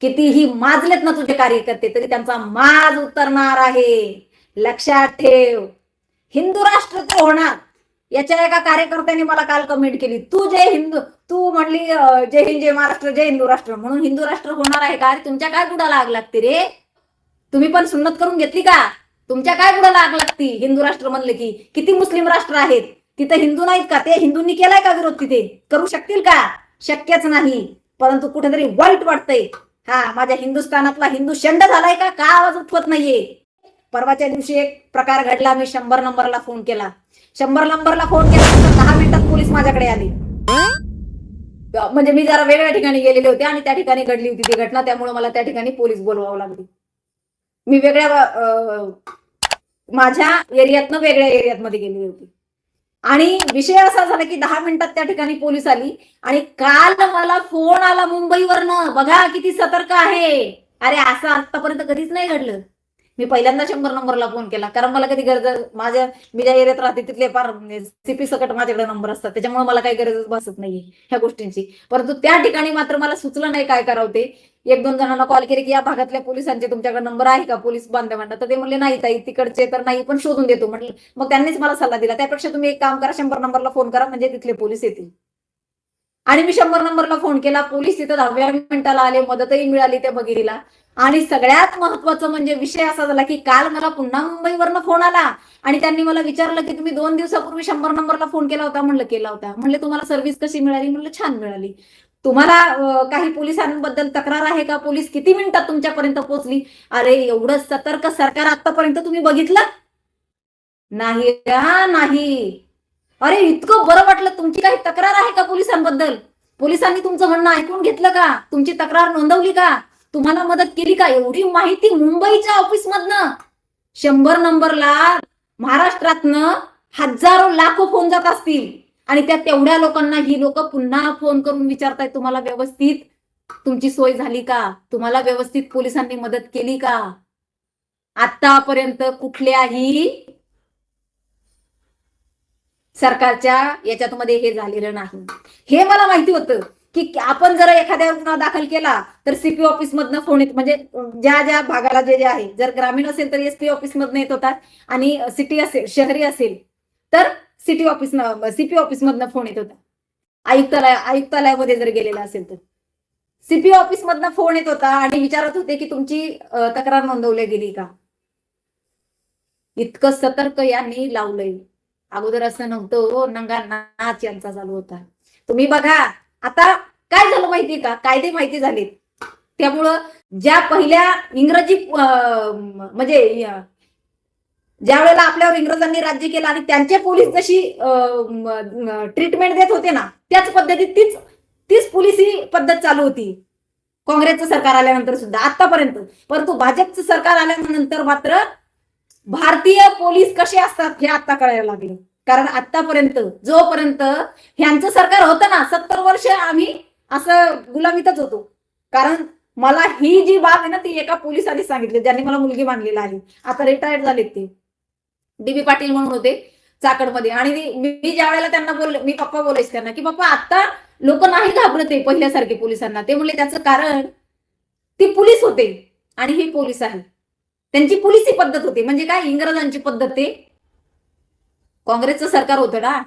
कितीही माजलेत ना तुझे कार्यकर्ते तरी त्यांचा माज उतरणार आहे. लक्षात ठेव. हिंदू राष्ट्र तो होणार. याच्या एका कार्यकर्त्याने मला काल कमेंट केली तू जय हिंदू तू म्हणली जय हिंद जय महाराष्ट्र जय हिंदू राष्ट्र म्हणून हिंदू राष्ट्र होणार आहे का? अरे तुमच्या काय बुडाला आग लागते रे? तुम्ही पण सुन्नत करून घेतली का? तुमच्या काय बुडाला आग लागती? हिंदू राष्ट्र म्हणले की किती मुस्लिम राष्ट्र आहेत? तिथे हिंदू नाहीत का? ते हिंदूंनी केलाय का विरोध तिथे? करू शकतील का? शक्यच नाही. परंतु कुठेतरी वाईट वाटतंय. हा माझ्या हिंदुस्थानातला हिंदू शंड झालाय का? का आवाज उठवत नाहीये? परवाच्या दिवशी एक प्रकार घडला मी शंभर नंबरला फोन केला. शंभर नंबरला फोन केला तर दहा मिनिटात पोलीस माझ्याकडे आले. म्हणजे मी जरा वेगळ्या ठिकाणी गेलेले होते आणि त्या ठिकाणी घडली होती ती घटना त्यामुळे मला त्या ठिकाणी पोलीस बोलवावं लागली. मी वेगळ्या माझ्या एरियातनं वेगळ्या एरियात मध्ये गेलेली होती. आणि विषय असा झाला की दहा मिनिटात त्या ठिकाणी पोलीस आली. आणि काल मला फोन आला मुंबईवरनं बघा किती सतर्क आहे. अरे असं आतापर्यंत कधीच नाही घडलं. मी पहिल्यांदा शंभर नंबरला फोन केला कारण मला कधी गरज माझ्या मी ज्या एरियात राहते तिथले फार म्हणजे सीपी सकट माझ्याकडे नंबर असतात त्याच्यामुळे मला काही गरज भासत नाही ह्या गोष्टींची. परंतु त्या ठिकाणी मात्र मला सुचलं नाही काय करावं ते. एक दोन जणांना कॉल केले की या भागातल्या पोलिसांचे तुमच्याकडे नंबर आहे का? पोलीस बांधवांना. तर ते म्हणले नाही ताई तिकडचे तर नाही पण शोधून देतो. म्हटलं मग त्यांनीच मला सल्ला दिला. त्यापेक्षा तुम्ही एक काम करा शंभर नंबरला फोन करा म्हणजे तिथले पोलीस येतील. आणि मी शंभर नंबरला फोन केला. पोलीस तिथं दहाव्या मिनिटाला आले मदतही मिळाली त्या बगिरीला आणि सगळ्यात महत्वाचं म्हणजे विषय असा झाला की काल मला पुन्हा मुंबईवरनं फोन आला. आणि त्यांनी मला विचारलं की तुम्ही दोन दिवसापूर्वी शंभर नंबरला फोन केला होता? म्हणलं केला होता. म्हणले तुम्हाला सर्व्हिस कशी मिळाली? म्हणलं छान मिळाली. तुम्हाला काही पोलिसांबद्दल तक्रार आहे का? पोलीस किती मिनिटात तुमच्यापर्यंत पोहोचली? अरे एवढं सतर्क सरकार आतापर्यंत तुम्ही बघितलं? नाही नाही. अरे इतकं बरं वाटलं. तुमची काही तक्रार आहे का पोलिसांबद्दल? पोलिसांनी तुमचं म्हणणं ऐकून घेतलं का? तुमची तक्रार नोंदवली का? तुम्हाला मदत केली का? एवढी माहिती मुंबईच्या ऑफिस मधनं शंभर नंबरला महाराष्ट्रातनं हजारो लाखो फोन जात असतील. आणि त्या तेवढ्या लोकांना ही लोक पुन्हा फोन करून विचारतायत तुम्हाला व्यवस्थित तुमची सोय झाली का? तुम्हाला व्यवस्थित पोलिसांनी मदत केली का? आतापर्यंत कुठल्याही सरकारच्या याच्यात हे झालेलं नाही. हे मला माहिती होतं की आपण जर एखाद्या गुन्हा दाखल केला तर सीपी ऑफिस मधनं फोन येत म्हणजे ज्या ज्या भागाला जे जे आहे जर ग्रामीण असेल तर एसपी ऑफिस मधनं येत होतात आणि सिटी असेल शहरी असेल तर सिटी ऑफिस सीपी ऑफिस मधनं फोन येत होता. आयुक्तालय आयुक्तालयामध्ये जर गेलेला असेल तर. सीपी ऑफिस मधनं फोन येत होता आणि विचारत होते की तुमची तक्रार नोंदवली गेली का? इतकं सतर्क यांनी लावलंय. अगोदर असं नव्हतं हो नंगा नाच यांचा चालू होता. तुम्ही बघा आता काय झालं माहितीये का? कायदे माहिती झालेत. त्यामुळं ज्या पहिल्या इंग्रजी म्हणजे ज्या वेळेला आपल्यावर इंग्रजांनी राज्य केलं आणि त्यांचे पोलीस जशी ट्रीटमेंट देत होते ना त्याच पद्धतीत तीच तीच पोलिसी पद्धत चालू होती. काँग्रेसचं सरकार आल्यानंतर सुद्धा आतापर्यंत. परंतु भाजपचं सरकार आल्यानंतर मात्र भारतीय पोलीस कसे असतात हे आता कळायला लागले. कारण आतापर्यंत जोपर्यंत ह्यांचं सरकार होतं ना सत्तर वर्ष आम्ही असं गुलामीतच होतो. कारण मला ही जी बाब आहे ना ती एका पोलिसांनी सांगितली ज्यांनी मला मुलगी मानलेला आहे. आता रिटायर्ड झालेत ते. डी बी पाटील म्हणून होते चाकडमध्ये आणि मी ज्या वेळेला त्यांना बोलले मी पप्पा बोलायचे त्यांना की पप्पा आता लोक नाही घाबरत आहे पहिल्यासारखे पोलिसांना. ते म्हणले त्याचं कारण ती पोलीस होते आणि हे पोलीस आहे. त्यांची पोलिसी पद्धत होती. म्हणजे काय? इंग्रजांची पद्धत ते. काँग्रेसचं सरकार होतं ना.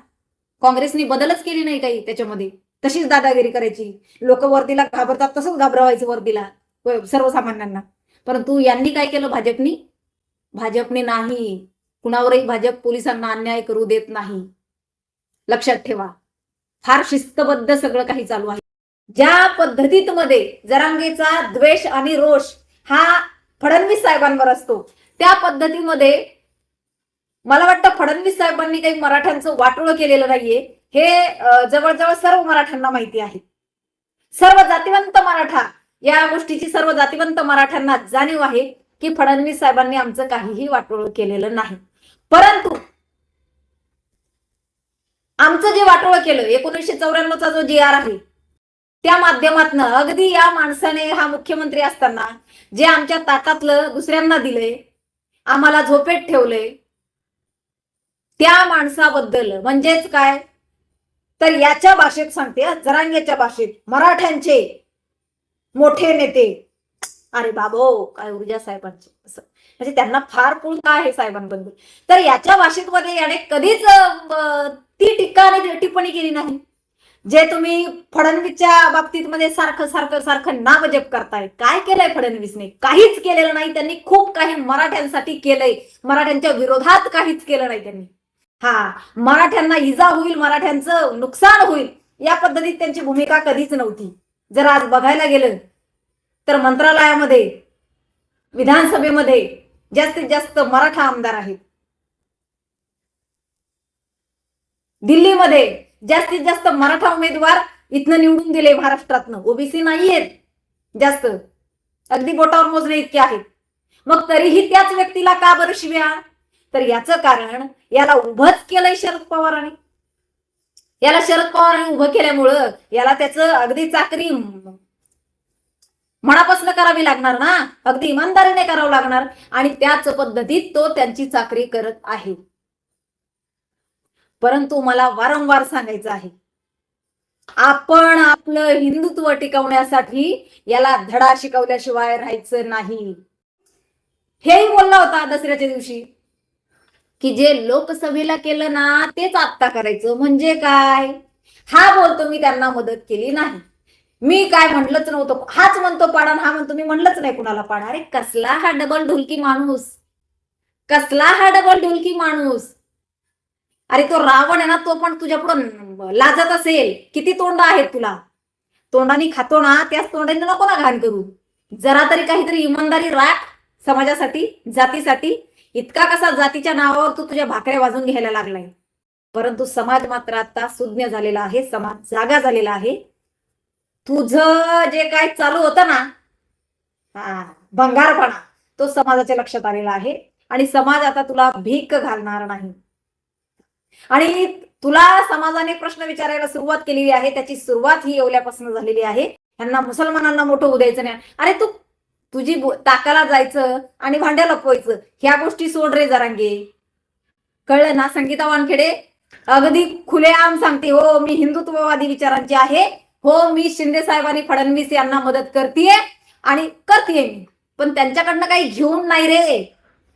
काँग्रेसने बदलच केली नाही काही त्याच्यामध्ये. तशीच दादागिरी करायची. लोक वर्दीला घाबरतात तसंच घाबरवायचं वर्दीला. सर्वसामान्यांना. परंतु यांनी काय केलं भाजपनी? भाजपने नाही. कुणावरही भाजप पोलिसांना अन्याय करू देत नाही. लक्षात ठेवा. फार शिस्तबद्ध सगळं काही चालू आहे. ज्या पद्धतीत मध्ये जरांगेचा द्वेष आणि रोष हा फडणवीस साहेबांवर असतो त्या पद्धतीमध्ये मला वाटतं फडणवीस साहेबांनी काही मराठ्यांचं वाटोळं केलेलं नाहीये. हे जवळजवळ सर्व मराठ्यांना माहिती आहे. सर्व जातिवंत मराठा या गोष्टीची सर्व जातिवंत मराठ्यांना जाणीव आहे की फडणवीस साहेबांनी आमचं काहीही वाटोळं केलेलं नाही. परंतु आमचं जे वाटोळं केलं एकोणीसशे चौऱ्याण्णवचा जो जी आर आहे त्या माध्यमातनं अगदी या माणसाने हा मुख्यमंत्री असताना जे आमच्या ताटातलं दुसऱ्यांना दिलंय आम्हाला झोपेत ठेवलंय त्या माणसाबद्दल म्हणजेच काय? तर याच्या भाषेत सांगते जरांग्याच्या जरांगेच्या भाषेत मराठ्यांचे मोठे नेते अरे बाबो काय ऊर्जा साहेबांची. असं. म्हणजे त्यांना फार पुळका आहे साहेबांबद्दल. तर याच्या भाषेमध्ये याने कधीच ती टीका आणि टिप्पणी केली नाही. जे तुम्ही फडणवीसच्या बाबतीत मध्ये सारखं सारखं सारखं नामजप करताय. काय केलंय फडणवीसने? काहीच केलेलं नाही. त्यांनी खूप काही मराठ्यांसाठी केलंय. मराठ्यांच्या विरोधात काहीच केलं नाही त्यांनी. हा मराठ्यांना इजा होईल मराठ्यांचं नुकसान होईल या पद्धतीत त्यांची भूमिका कधीच नव्हती. जर आज बघायला गेलं तर मंत्रालयामध्ये विधानसभेमध्ये जास्तीत जास्त मराठा आमदार आहेत. दिल्लीमध्ये जास्तीत जास्त मराठा उमेदवार इथनं निवडून दिले महाराष्ट्रातनं. ओबीसी नाहीयेत जास्त. अगदी बोटावर मोजणे इतके आहेत. मग तरीही त्याच व्यक्तीला का बरं शिव्या? तर याचं कारण याला उभंच केलंय शरद पवारांनी. याला शरद पवारांनी उभं केल्यामुळं याला त्याचं अगदी चाकरी मनापासून करावी लागणार ना? अगदी इमानदारीने करावं लागणार. आणि त्याच पद्धतीत तो त्यांची चाकरी करत आहे. परंतु मला वारंवार सांगायचं आहे. आपण आपलं हिंदुत्व टिकवण्यासाठी याला धडा शिकवल्याशिवाय राहायचं नाही. हेही बोलला होता दसऱ्याच्या दिवशी. की जे लोकसभेला केलं ना तेच आत्ता करायचं. म्हणजे काय? हा बोलतो मी त्यांना मदत केली नाही. मी काय म्हटलंच नव्हतं. हाच म्हणतो पाडा हा म्हणतो. मी म्हणलंच नाही कुणाला पाडा. अरे कसला हा डबल ढुलकी माणूस. कसला हा डबल ढुलकी माणूस. अरे तो रावण आहे ना तो पण तुझ्या पुढं लाजत असेल. किती तोंड आहेत तुला. तोंडाने खातो ना त्याच तोंडाने नको ना घाण करू. जरा तरी काहीतरी इमानदारी राख समाजासाठी जातीसाठी. इतका कसा जातीच्या नावावर तू तुझ्या भाकऱ्या वाजून घ्यायला लागलाय. परंतु समाज मात्र आता सुज्ञ झालेला आहे समाज जागा झालेला आहे. तुझं जे काय चालू होतं ना हा भंगारपणा तो समाजाच्या लक्षात आलेला आहे. आणि समाज आता तुला भीक घालणार नाही. आणि तुला समाजाने प्रश्न विचारायला सुरुवात केलेली आहे त्याची सुरुवात ही येवल्यापासून झालेली आहे. यांना मुसलमानांना मोठं होऊ द्यायचं नाही. अरे तू तुझी ताकाला जायचं आणि भांड्या लपवायचं ह्या गोष्टी सोड रे जरांगे. कळलं ना संगीता वानखेडे? अगदी खुलेआम सांगते हो मी हिंदुत्ववादी विचारांची आहे. हो मी शिंदे साहेब आणि फडणवीस यांना मदत करतेय आणि करतेय मी. पण त्यांच्याकडनं काही घेऊन नाही रे.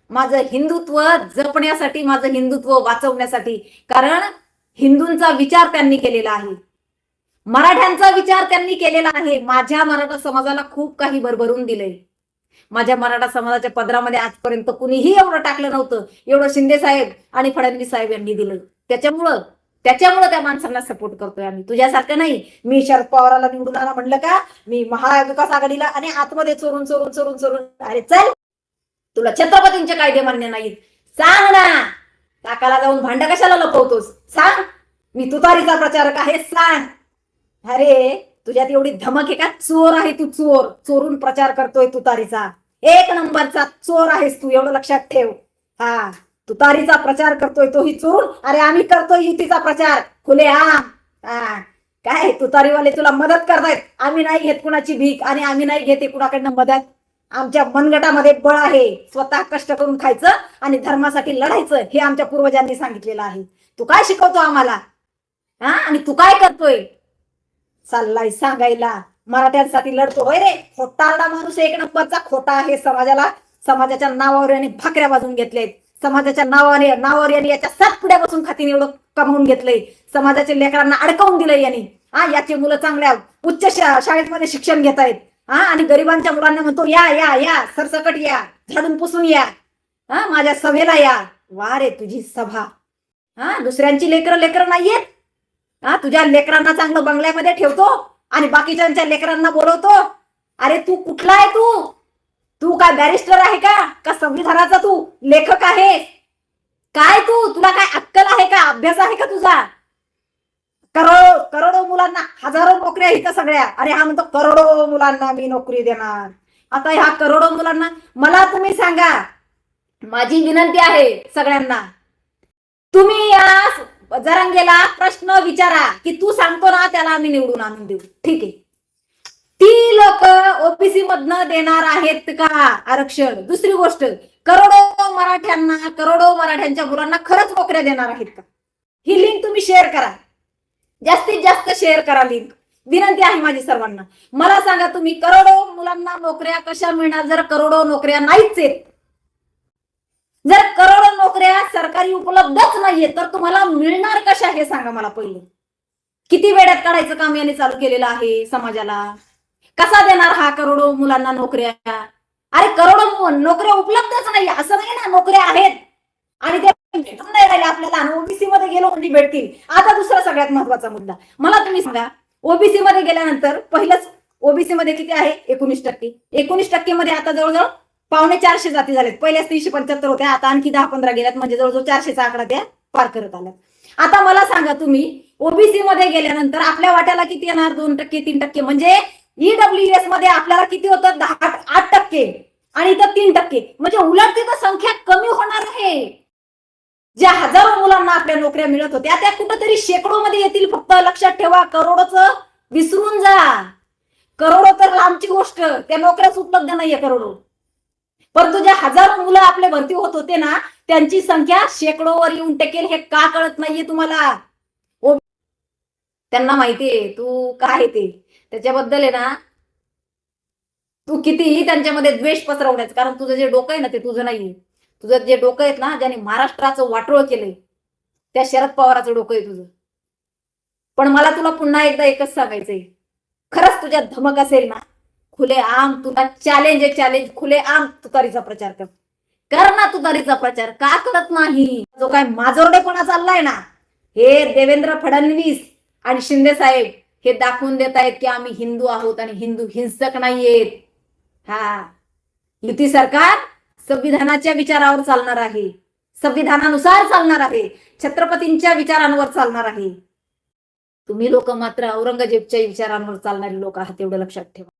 माझं हिंदुत्व जपण्यासाठी माझं हिंदुत्व वाचवण्यासाठी. कारण हिंदूंचा विचार त्यांनी केलेला आहे. मराठ्यांचा विचार त्यांनी केलेला आहे. माझ्या मराठा समाजाला खूप काही भरभरून दिलंय. माझ्या मराठा समाजाच्या पदरामध्ये आजपर्यंत कुणीही एवढं टाकलं नव्हतं. एवढं शिंदे साहेब आणि फडणवीस साहेब यांनी दिलं. त्याच्यामुळं त्याच्यामुळे त्या माणसांना सपोर्ट करतोय आम्ही. तुझ्यासारखं नाही. मी शरद पवाराला निवडून आला म्हणलं का? मी महाविकास आघाडीला आणि आतमध्ये चोरून चोरून चोरून चोरून. अरे चल. तुला छत्रपतींचे कायदे मान्य नाहीत. सांग ना. काकाला जाऊन भांड कशाला लपवतोस? सांग. मी तुतारीचा प्रचारक आहे. सांग. अरे तुझ्यात एवढी धमक आहे का? चोर आहे तू चोर. चोरून प्रचार करतोय तुतारीचा. एक नंबरचा चोर आहेस तू. एवढं लक्षात ठेव. हा. तुतारीचा प्रचार करतोय तोही चोरून अरे आम्ही करतोय युतीचा प्रचार. खुले हा. काय तुतारीवाले तुला मदत करतायत. आम्ही नाही घेत कुणाची भीक आणि आम्ही नाही घेते कुणाकडनं मदत. आमच्या मनगटामध्ये बळ आहे. स्वतः कष्ट करून खायचं आणि धर्मासाठी लढायचं हे आमच्या पूर्वजांनी सांगितलेलं आहे. तू काय शिकवतो आम्हाला? हा? आणि तू काय करतोय? चाललाय सांगायला. मराठ्यांसाठी लढतो. होय रे. खोटारडा माणूस एक नंबरचा खोटा आहे समाजाला. समाजाच्या नावावर आणि भाकऱ्या वाजून घेतलेत. समाजाच्या नावाने नावावर यांनी याच्या सात पुढ्या बसून खातीने एवढं कमवून घेतलंय. समाजाच्या लेकरांना अडकवून दिलंय यांनी. हा याची मुलं चांगल्या उच्च शाळेमध्ये शिक्षण घेत आहेत. हा आणि गरिबांच्या मुलांना म्हणतो या या या सरसकट या झाडून पुसून या. हा माझ्या सभेला या. वा रे तुझी सभा. हा दुसऱ्यांची लेकरं लेकरं नाहीयेत. हा तुझ्या लेकरांना चांगलं बंगल्यामध्ये ठेवतो आणि बाकीच्यांच्या लेकरांना बोलवतो. अरे तू कुठला आहे तू? तू काय बॅरिस्टर आहे का? का संविधानाचा तू लेखक आहे काय तू? तुला काय अक्कल आहे का? अभ्यास आहे का तुझा? करोडो करोडो मुलांना हजारो नोकऱ्या इथं सगळ्या? अरे हा म्हणतो करोडो मुलांना मी नोकरी देणार. आता ह्या करोडो मुलांना मला तुम्ही सांगा. माझी विनंती आहे सगळ्यांना. तुम्ही या जरांगेला प्रश्न विचारा की तू सांगतो ना त्याला आम्ही निवडून आणून देऊ. ठीक आहे. ती लोक मधनं देणार आहेत का? आरक्षण. दुसरी गोष्ट करोडो मराठ्यांना करोडो मराठ्यांच्या मुलांना खरंच नोकऱ्या देणार आहेत का? ही लिंक तुम्ही शेअर करा. जास्तीत जास्त शेअर करा लिंक विनंती आहे माझी सर्वांना. मला सांगा तुम्ही करोडो मुलांना नोकऱ्या कशा मिळणार? जर करोडो नोकऱ्या नाहीच आहेत जर करोडो नोकऱ्या सरकारी उपलब्धच नाहीये तर तुम्हाला मिळणार कशा? हे सांगा मला पहिले. किती वेळात काढायचं काम याने चालू केलेलं आहे समाजाला? कसा देणार हा करोडो मुलांना नोकऱ्या? अरे करोडो नोकऱ्या उपलब्धच नाही असं नाही ना नोकऱ्या आहेत. आणि ते भेटून नाही राहिले आपल्याला. ओबीसी मध्ये गेलो म्हणजे भेटतील. आता दुसरा सगळ्यात महत्त्वाचा मुद्दा. मला तुम्ही सांगा ओबीसी मध्ये गेल्यानंतर पहिलंच ओबीसी मध्ये किती आहे? एकोणीस टक्के. एकोणीस टक्के मध्ये आता जवळजवळ पावणे चारशे जाती झालेत. पहिल्याच तीनशे पंच्याहत्तर होत्या आता आणखी दहा पंधरा गेल्यात. म्हणजे जवळजवळ चारशेचा आकडा त्या पार करत आल्यात. आता मला सांगा तुम्ही ओबीसी मध्ये गेल्यानंतर आपल्या वाट्याला किती येणार? दोन टक्के तीन टक्के. म्हणजे ईडब्ल्यू एसमध्ये आपल्याला किती होतं? दहा आठ टक्के. आणि इथं तीन टक्के. म्हणजे उलट तिथं संख्या कमी होणार आहे. ज्या हजारो मुलांना आपल्या नोकऱ्या मिळत होत्या त्या कुठंतरी शेकडो मध्ये येतील. फक्त लक्षात ठेवा करोडोच विसरून जा. करोडो तर लांबची गोष्ट. त्या नोकऱ्याच उपलब्ध नाहीये करोडो. परंतु ज्या हजारो मुलं आपले भरती होत होते ना त्यांची संख्या शेकडोवर येऊन टेकेल हे का कळत नाहीये तुम्हाला? ओ- त्यांना माहितीये तू काय आहे ते? त्याच्याबद्दल आहे ना तू कितीही त्यांच्यामध्ये द्वेष पसरवण्याचं कारण तुझं जे डोकं आहे ना ते तुझं नाहीये. तुझं जे डोकं आहेत ना ज्याने महाराष्ट्राचं वाटोळ केलंय त्या शरद पवाराचं डोकं आहे तुझं. पण मला तुला पुन्हा एकदा एकच सांगायचंय. खरंच तुझ्या धमक असेल ना खुले आम तुला चॅलेंज आहे चॅलेंज खुले आम तुतारीचा प्रचार कर. कर ना तुतारीचा प्रचार का करत नाही? जो काय माजोरडेपणा चाललाय ना हे देवेंद्र फडणवीस आणि शिंदे साहेब हे दाखवून देत आहेत की आम्ही हिंदू आहोत आणि हिंदू हिंसक नाहीयेत. हा. युती सरकार संविधानाच्या विचारावर चालणार आहे. संविधानानुसार चालणार आहे. छत्रपतींच्या विचारांवर चालणार आहे. तुम्ही लोक मात्र औरंगजेबच्या विचारांवर चालणारे लोक आहात एवढं लक्षात ठेवा.